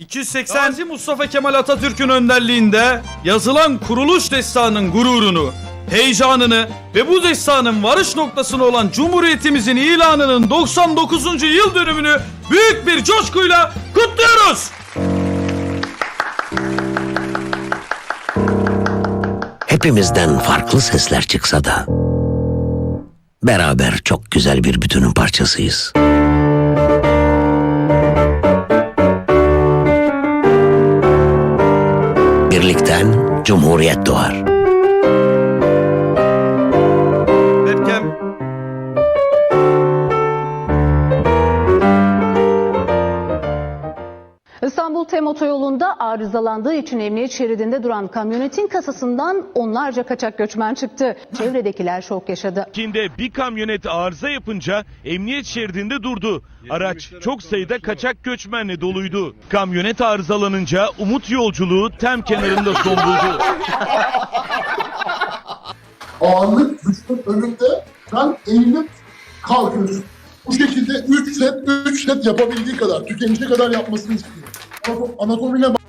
280 Gazi Mustafa Kemal Atatürk'ün önderliğinde yazılan kuruluş destanının gururunu, heyecanını ve bu destanın varış noktasını olan Cumhuriyetimizin ilanının 99. yıl dönümünü büyük bir coşkuyla kutluyoruz. Hepimizden farklı sesler çıksa da beraber çok güzel bir bütünün parçasıyız. Cumhuriyet doğar. Arızalandığı için emniyet şeridinde duran kamyonetin kasasından onlarca kaçak göçmen çıktı. Çevredekiler şok yaşadı. Kinde bir kamyonet arıza yapınca emniyet şeridinde durdu. Araç çok sayıda kaçak göçmenle doluydu. Kamyonet arızalanınca umut yolculuğu tem kenarında son buldu. ağırlık vücudun önünde sen eğilip kalkıyorsun. Bu şekilde 3 set 3 set yapabildiği kadar tükenişe kadar yapmasını istiyor. Anato- Anatomine bak.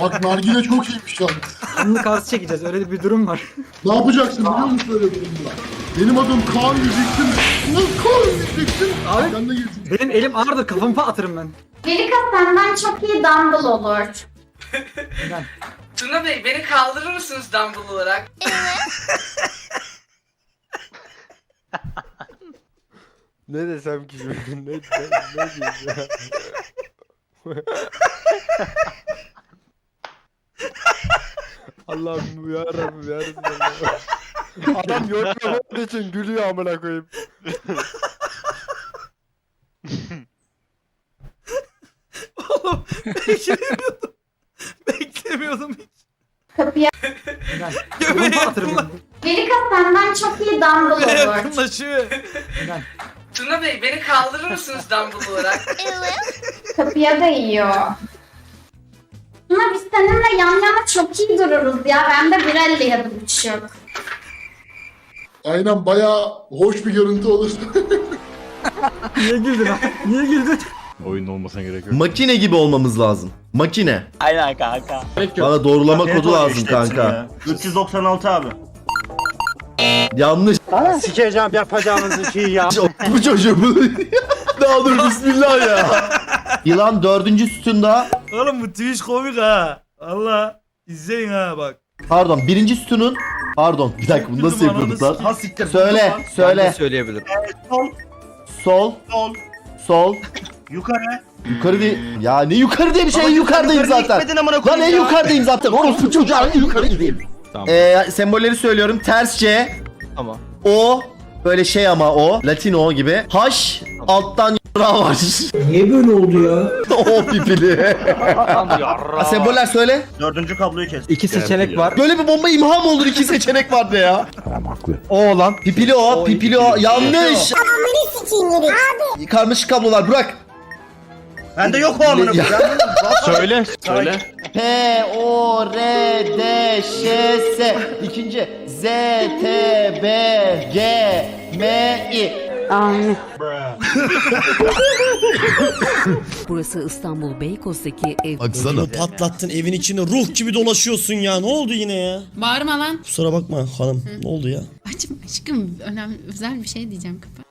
Bak nargile çok iyiymiş yalnız. Anlık arz çekeceğiz. Öyle bir durum var. Ne yapacaksın biliyor musun öyle durumda? Benim adım Kaan diyeceksin. Ne Kaan diyeceksin? Abi. Sen de girsin. Benim elim ağırdır. Kafamı falan atırım ben. Velika senden çok iyi dumbbell olur. Tuna Bey beni kaldırır mısınız dumbbell olarak? Ne desem ki şimdi? Ne, ne, ne diyeyim ya? Allah'ım ya Rabbim ya. Adam yorum yapmadığı için gülüyor amına koyayım. Oğlum beklemiyordum. Beklemiyordum hiç. Kapıya. Göbeğe yakınla- ben. Velika senden çok iyi dumbbell olur. yakınlaşıyor. Tuna Bey beni kaldırır mısınız dumbbell olarak? Kapıya da Ama biz seninle yan yana çok iyi dururuz ya. Ben de 1.50 ya da buçuk. Aynen bayağı hoş bir görüntü olur. Niye güldün ha? Niye güldün? Makine gibi olmamız lazım. Makine. Aynen kanka. Bana doğrulama kodu lazım kanka. 396 abi. Yanlış. Sikeceğim yapacağınız şeyi ya. Bu çocuğu ne olur bismillah ya. Yılan dördüncü sütunda. Oğlum bu Twitch komik ha. Allah. İzleyin ha bak. Pardon birinci sütunun. Pardon bir dakika bunu nasıl yapıyorduk lan? Ha siktir. Söyle söyle. söyleyebilirim. Sol, Sol. sol, Sol. yukarı. Yukarı değil. Ya ne yukarı diye bir şey yukarıdayım yukarı zaten. Lan ya. yukarıdayım zaten. Orospu çocuğu en yukarı gideyim. Tamam. Ee, sembolleri söylüyorum. Ters C. Tamam. O. Böyle şey ama o. Latino gibi. H. Alttan var. Niye böyle oldu ya? o pipili. Semboller söyle. Dördüncü kabloyu kes. İki seçenek var. Böyle bir bomba imha mı olur? İki seçenek vardı ya. O olan. Pipili o, pipili o. Yanlış. Karmaşık kablolar bırak. Bende yok o amına Ya. koyayım. Söyle. Söyle. P, O, R, D, Ş, S. İkinci. Z, T, B, G, M, I. Burası İstanbul Beykoz'daki ev. Baksana. Patlattın evin içinde ruh gibi dolaşıyorsun ya. Ne oldu yine ya? Bağırma lan. Kusura bakma hanım. Ne oldu ya? Açım aşkım önemli özel bir şey diyeceğim kapat.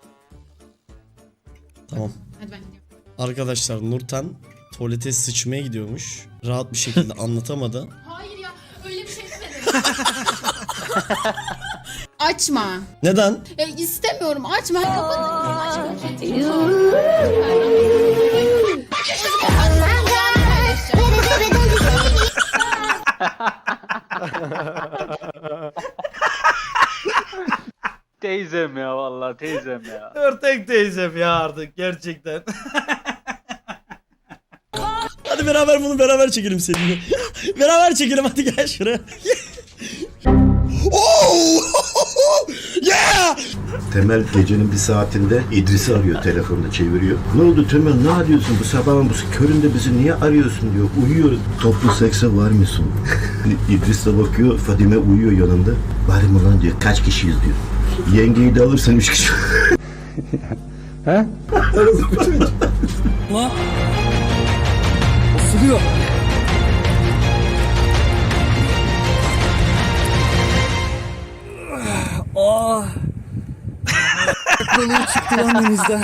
Tamam. Hadi ben gidiyorum. Arkadaşlar Nurten tuvalete sıçmaya gidiyormuş. Rahat bir şekilde anlatamadı. Hayır ya öyle bir şey demedim. Açma. Neden? E, istemiyorum açma. Teyzem ya vallahi teyzem ya. Örtek teyzem ya artık gerçekten. Hadi beraber bunu beraber çekelim seninle. beraber çekelim hadi gel şuraya. oh! Yeah! Temel gecenin bir saatinde İdris'i arıyor telefonda çeviriyor. Ne oldu Temel ne arıyorsun bu sabahın bu köründe bizi niye arıyorsun diyor. Uyuyoruz. Toplu sekse var mısın? İdris de bakıyor Fadime uyuyor yanında. Var mı lan diyor kaç kişiyiz diyor. Yengeyi de alırsan üç kişi. Lan. Osuruyor. Aa. Balığı çıktı lan denizden.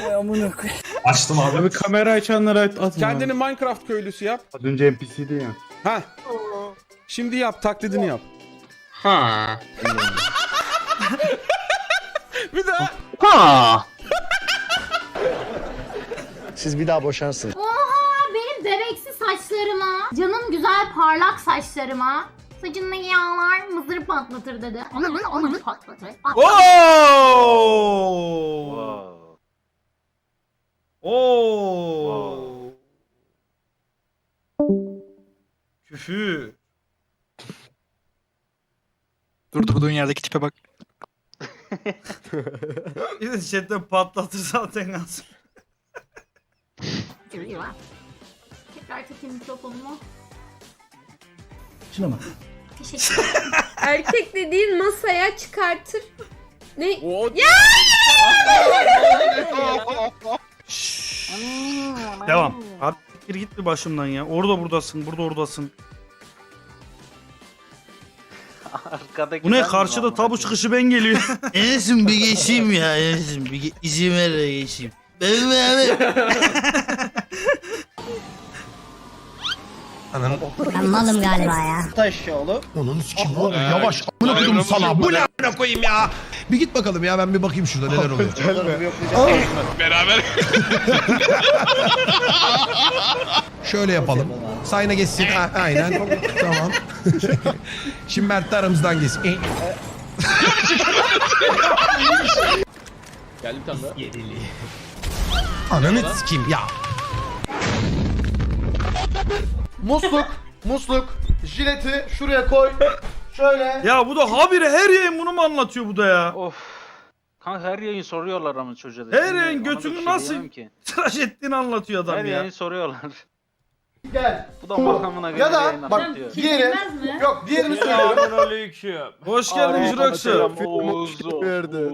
Vay amına koyayım. Açtım abi. Abi kamera açanlara at. Kendini Minecraft köylüsü yap. Az önce NPC'di ya. Ha. Şimdi yap taklidini yap. Ha. Bir daha. Siz bir daha boşansın. Oha benim bebeksi saçlarıma, canım güzel parlak saçlarıma saçındaki yağlar mızır patlatır dedi. Anamın anamın patlatır. Oo! Oo! Küfür. Dur durduğun yerdeki tipe bak. Bir de chatten patlatır zaten az. Tekrar çekeyim mikrofonumu. Şuna bak. Teşekkür ederim. Erkek dediğin masaya çıkartır. Ne? Devam. Abi bir git bir başımdan ya. Orada buradasın, burada oradasın. Bu ne karşıda tabu çıkışı ben geliyor. Enes'im bir geçeyim ya Enes'im bir ge- izin ver de geçeyim. Ben ben Ben malım galiba ya. Taşyoğlu. Onun sikim oğlum yavaş amına koydum sana. Bu ne amına koyayım ya. Bir git bakalım ya ben bir bakayım şurada neler oluyor. Beraber. Şöyle yapalım. Sayna geçsin. Ha, aynen. tamam. Şimdi Mert de aramızdan geçsin. E, Geldi bir tane daha. Ananı sikeyim ya. Musluk. Musluk. Jileti şuraya koy. Şöyle. ya bu da habire her yayın bunu mu anlatıyor bu da ya? Of. Kanka her yayın soruyorlar ama çocuğa da. Her Şimdi yayın ona da bir götünü şey nasıl- diyemem ki. Tıraş ettiğini anlatıyor adam Her ya. yayın soruyorlar. Gel. Bu da makamına göre Ya da yayın bak anlatıyor. diğeri. Yok diğerini söylüyorum. Hoş geldin Jirox'u. verdi.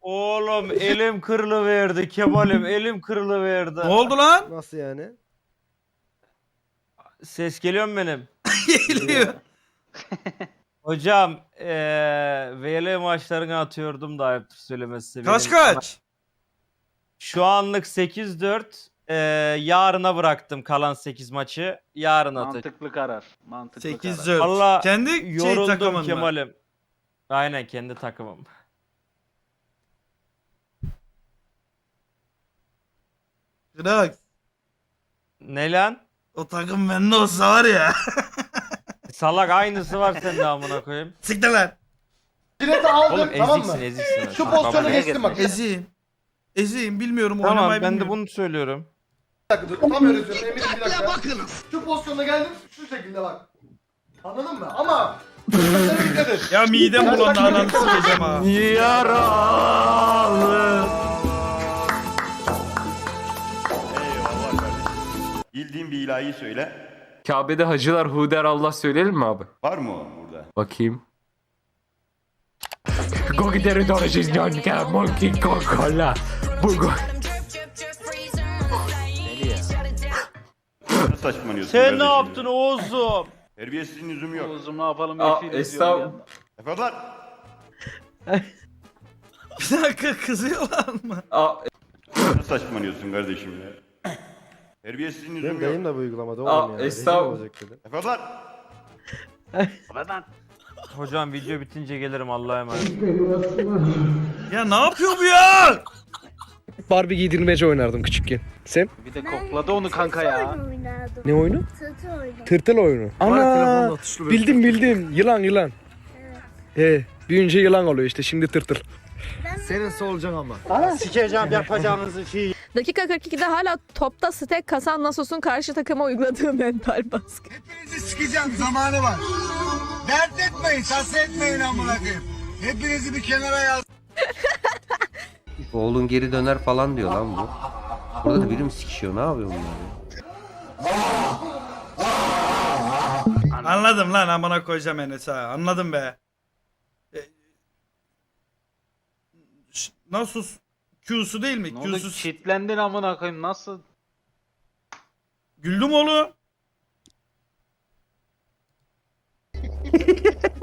Oğlum elim kırılı verdi Kemal'im elim kırılı verdi. Ne oldu lan? Nasıl yani? Ses geliyor mu benim? Geliyor. Hocam eee VL maçlarını atıyordum da ayıptır söylemesi. Kaç Benim- kaç? Şu anlık 8-4. eee, yarına bıraktım kalan 8 maçı. Yarın atacağım. Mantıklı karar. Mantıklı 8 karar. 4. Valla Kendi şey Yoruldum takımın mı? Kemal'im. Aynen kendi takımım. Jirox. Ne lan? O takım bende olsa var ya. Salak aynısı var sende amına koyayım. Siktir lan. Jileti aldım Oğlum tamam eziksin mı? eziksin. Şu Baba, pozisyonu neye geçtim bak. getirmiş? Eziyim. Eziyim bilmiyorum Tamam oynamayı ben de bilmiyorum. bunu söylüyorum. Bir dakika dur. Tam öğretiyorum. Eminim bir dakika. Şu pozisyona geldim. Şu şekilde bak. Anladın mı? Ama dikkat et. Ya midem bulandı ananı sikeceğim ha. Bildiğin bir ilahi söyle. Kabe'de hacılar hu der Allah söyleyelim mi abi? Var mı o burada? Bakayım. Gogideri dorajız dönke monkey kokola. Bu go. Nasıl saçmalıyorsun Sen ne yaptın Oğuz'um? Terbiyesizin lüzumu yok. Uzun ne yapalım Aa, estağ-. Efendim? Bir dakika kızıyorlar mı? Aa, Nasıl saçmalıyorsun kardeşim ya? Terbiyesizin lüzumu yok. da bu uygulamada oğlum ya. Estağfurullah. Efendim? Hocam video bitince gelirim Allah'a emanet. Ya ne yapıyor bu ya? Barbie giydirmece oynardım küçükken. Sen? Bir de kokladı onu kanka ya. Ne oyunu? Tırtıl oyunu. Ana! Bildim bildim. Yılan yılan. He, büyünce yılan oluyor işte şimdi tırtıl. Sikeceğim yapacağınızı şey. Dakika 42'de hala topta stack kasan Nasos'un karşı takıma uyguladığı mental baskı. Sikeceğim zamanı var. Dert etmeyin, sas etmeyin amına koyayım. Hepinizi bir kenara yaz. Oğlun geri döner falan diyor lan bu. Burada da biri mi sikişiyor ne yapıyor bunlar ya? Anladım lan amına koyacağım Enes ha. Anladım be. E, ş- Nasus Q'su değil mi? Q'su. Kitlendin amına koyayım nasıl? Güldüm oğlum.